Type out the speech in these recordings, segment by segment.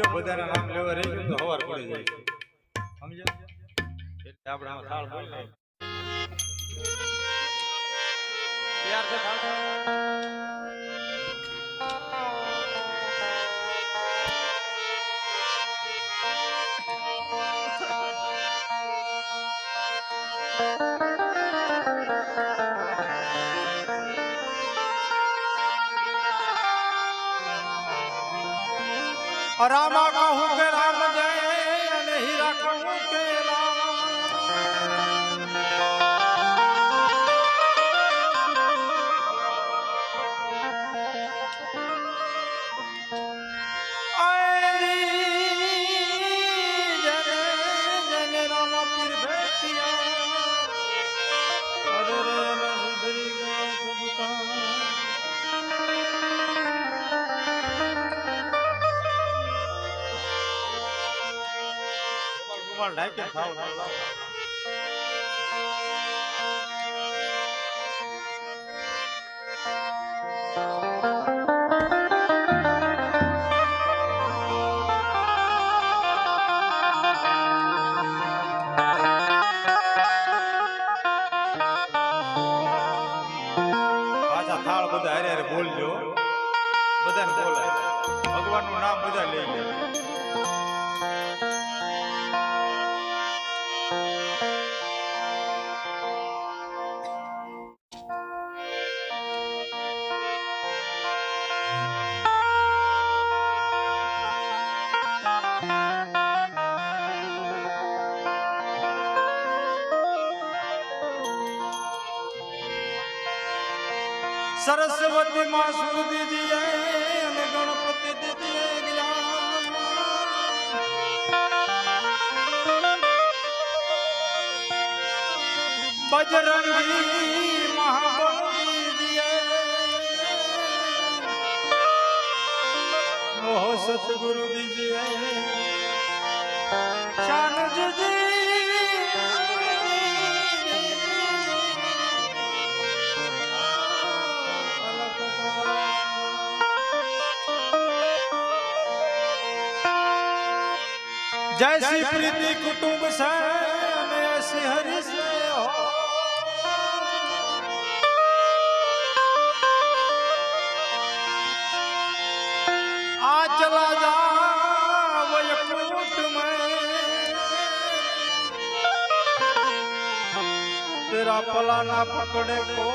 જો બધાના નામ લેવા રહી ગયું તો હવાર પડી જાય એટલે આપણે આમાં થાળ બોલી નાખીએ. તૈયાર છે થાળ? રામા કહું કે રૂમાલ ઢાંકીને થાળ થાળ થાળ બધા હારે બધાને ભગવાનનું નામ બધા લઈ લે. સરસ્વતી માં સુરદી જીએ અને ગણપતિ જ્ઞાન. બજરંગી મહાબલી સતગુરુ દીજીએ જય जैसी प्रीति कुटुंब सैन ऐसी हरि से हो। आ चला जा तेरा पलाना पकड़े को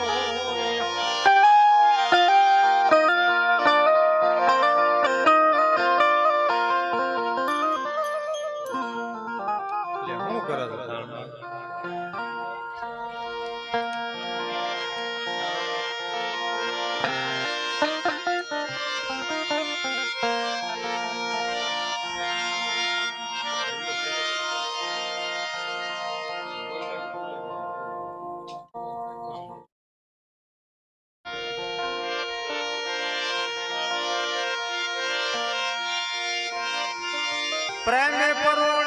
પ્રેમ પરોડા